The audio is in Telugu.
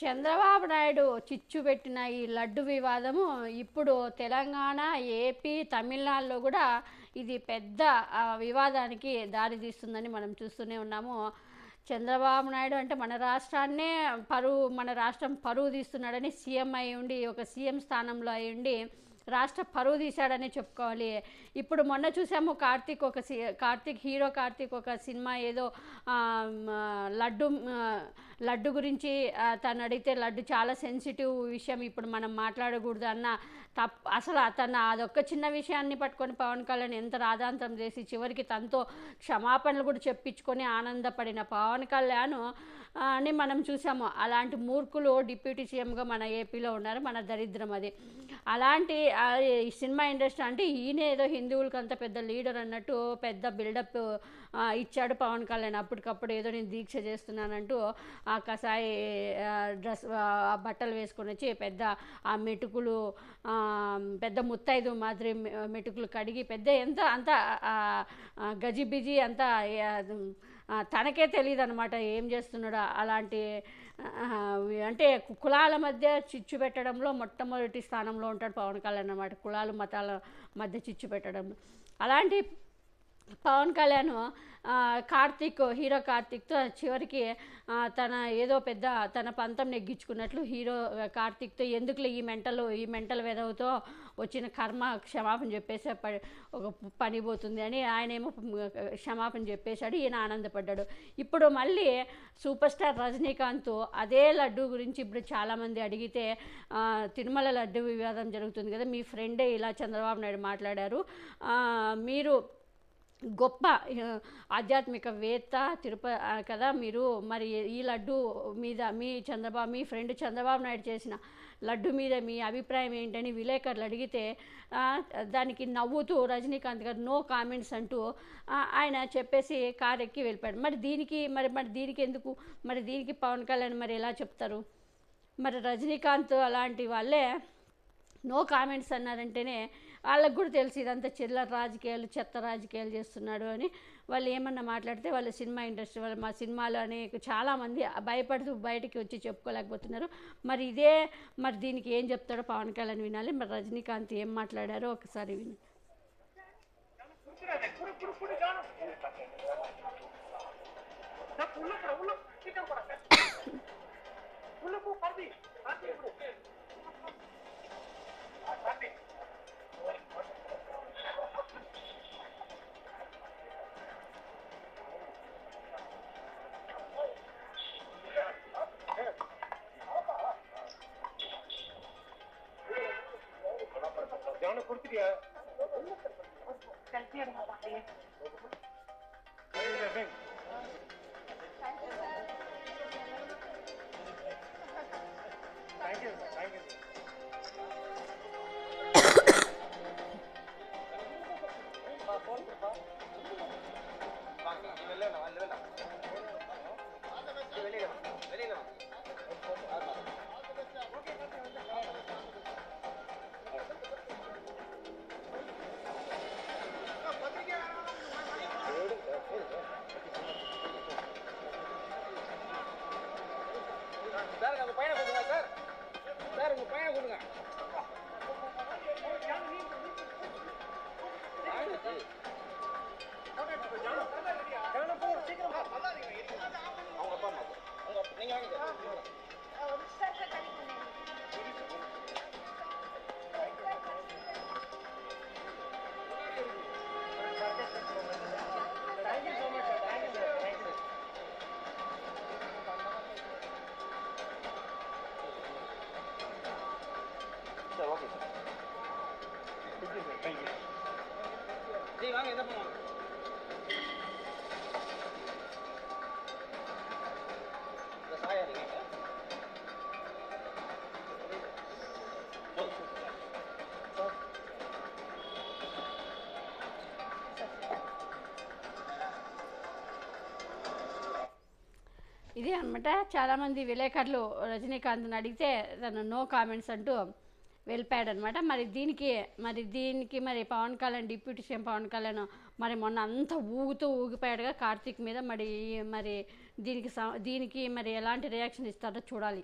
చంద్రబాబు నాయుడు చిచ్చు పెట్టిన ఈ లడ్డు వివాదము ఇప్పుడు తెలంగాణ ఏపీ తమిళనాడులో కూడా ఇది పెద్ద వివాదానికి దారితీస్తుందని మనం చూస్తూనే ఉన్నాము. చంద్రబాబు నాయుడు అంటే మన రాష్ట్రాన్నే పరువు మన రాష్ట్రం పరువు తీస్తున్నాడని సీఎం అయి ఉండి ఒక సీఎం స్థానంలో అయి ఉండి రాష్ట్ర పరువు తీశాడని చెప్పుకోవాలి. ఇప్పుడు మొన్న చూసాము కార్తీక్ ఒక సి కార్తీక్ హీరో కార్తీక్ ఒక సినిమా ఏదో లడ్డు లడ్డు గురించి తను అడిగితే లడ్డు చాలా సెన్సిటివ్ విషయం ఇప్పుడు మనం మాట్లాడకూడదు అన్న తప్ అసలు తన అదొక్క చిన్న విషయాన్ని పట్టుకొని పవన్ కళ్యాణ్ ఎంత రాధాంతం చేసి చివరికి తనతో క్షమాపణలు కూడా చెప్పించుకొని ఆనందపడిన పవన్ కళ్యాణ్ అని మనం చూసాము. అలాంటి మూర్ఖులు డిప్యూటీ సీఎంగా మన ఏపీలో ఉన్నారు మన దరిద్రం అది. అలాంటి ఈ సినిమా ఇండస్ట్రీ అంటే ఈయన ఏదో హిందువులకి అంత పెద్ద లీడర్ అన్నట్టు పెద్ద బిల్డప్ ఇచ్చాడు పవన్ కళ్యాణ్. అప్పటికప్పుడు ఏదో నేను దీక్ష చేస్తున్నానంటూ ఆ కషాయి డ్రెస్ ఆ బట్టలు వేసుకొని వచ్చి పెద్ద ఆ మెటుకులు పెద్ద ముత్తైదు మాదిరి మెటుకులు కడిగి పెద్ద ఎంత అంత గజిబిజి అంతా తనకే తెలియదు అనమాట ఏం చేస్తున్నాడో అలాంటి అంటే కులాల మధ్య చిచ్చు పెట్టడంలో మొట్టమొదటి స్థానంలో ఉంటాడు పవన్ కళ్యాణ్ అనమాట కులాలు మతాల మధ్య చిచ్చు పెట్టడంలో. అలాంటి పవన్ కళ్యాణ్ కార్తిక్ కార్తీక్ హీరో కార్తీక్తో చివరికి తన ఏదో పెద్ద తన పంతం నెగ్గించుకున్నట్లు హీరో కార్తీక్తో ఎందుకులే ఈ మెంటల్ ఈ మెంటల్ వెదవుతో వచ్చిన కర్మ క్షమాపణ చెప్పేసే ఒక పని పోతుంది అని ఆయనేమో క్షమాపణ చెప్పేశాడు ఈయన ఆనందపడ్డాడు. ఇప్పుడు మళ్ళీ సూపర్ స్టార్ రజనీకాంత్ అదే లడ్డు గురించి ఇప్పుడు చాలామంది అడిగితే తిరుమల లడ్డు వివాదం జరుగుతుంది కదా మీ ఫ్రెండే ఇలా చంద్రబాబు నాయుడు మాట్లాడారు. మీరు గొప్ప ఆధ్యాత్మికవేత్త తిరుప కదా మీరు. మరి ఈ లడ్డు మీద మీ చంద్రబాబు మీ ఫ్రెండ్ చంద్రబాబు నాయుడు చేసిన లడ్డు మీద మీ అభిప్రాయం ఏంటని విలేకరులు అడిగితే దానికి నవ్వుతూ రజనీకాంత్ గారు నో కామెంట్స్ అంటూ ఆయన చెప్పేసి కారు ఎక్కి వెళ్ళిపోయాడు. మరి దీనికి మరి మరి దీనికి ఎందుకు మరి దీనికి పవన్ కళ్యాణ్ మరి ఎలా చెప్తారు? మరి రజనీకాంత్ అలాంటి వాళ్ళే నో కామెంట్స్ అన్నారంటేనే వాళ్ళకు కూడా తెలుసు ఇదంతా చిల్లర రాజకీయాలు చెత్త రాజకీయాలు చేస్తున్నాడు అని వాళ్ళు ఏమన్నా మాట్లాడితే వాళ్ళ సినిమా ఇండస్ట్రీ వాళ్ళు మా సినిమాలు అనే చాలామంది భయపడుతూ బయటికి వచ్చి చెప్పుకోలేకపోతున్నారు మరి ఇదే మరి దీనికి ఏం చెప్తాడో పవన్ కళ్యాణ్ వినాలి మరి రజనీకాంత్ ఏం మాట్లాడారో ఒకసారి విని يا كالفير Thank you. Thank you. ఇదే అనమాట చాలామంది విలేకరులు రజనీకాంత్ని అడిగితే తను నో కామెంట్స్ అంటూ వెళ్ళిపోయాడు అనమాట మరి దీనికి మరి దీనికి మరి పవన్ కళ్యాణ్ డిప్యూటీ సీఎం పవన్ కళ్యాణ్ మరి మొన్న అంతా ఊగుతూ ఊగిపోయాడుగా కార్తీక్ మీద. మరి మరి దీనికి స- దీనికి మరి ఎలాంటి రియాక్షన్ ఇస్తారో చూడాలి.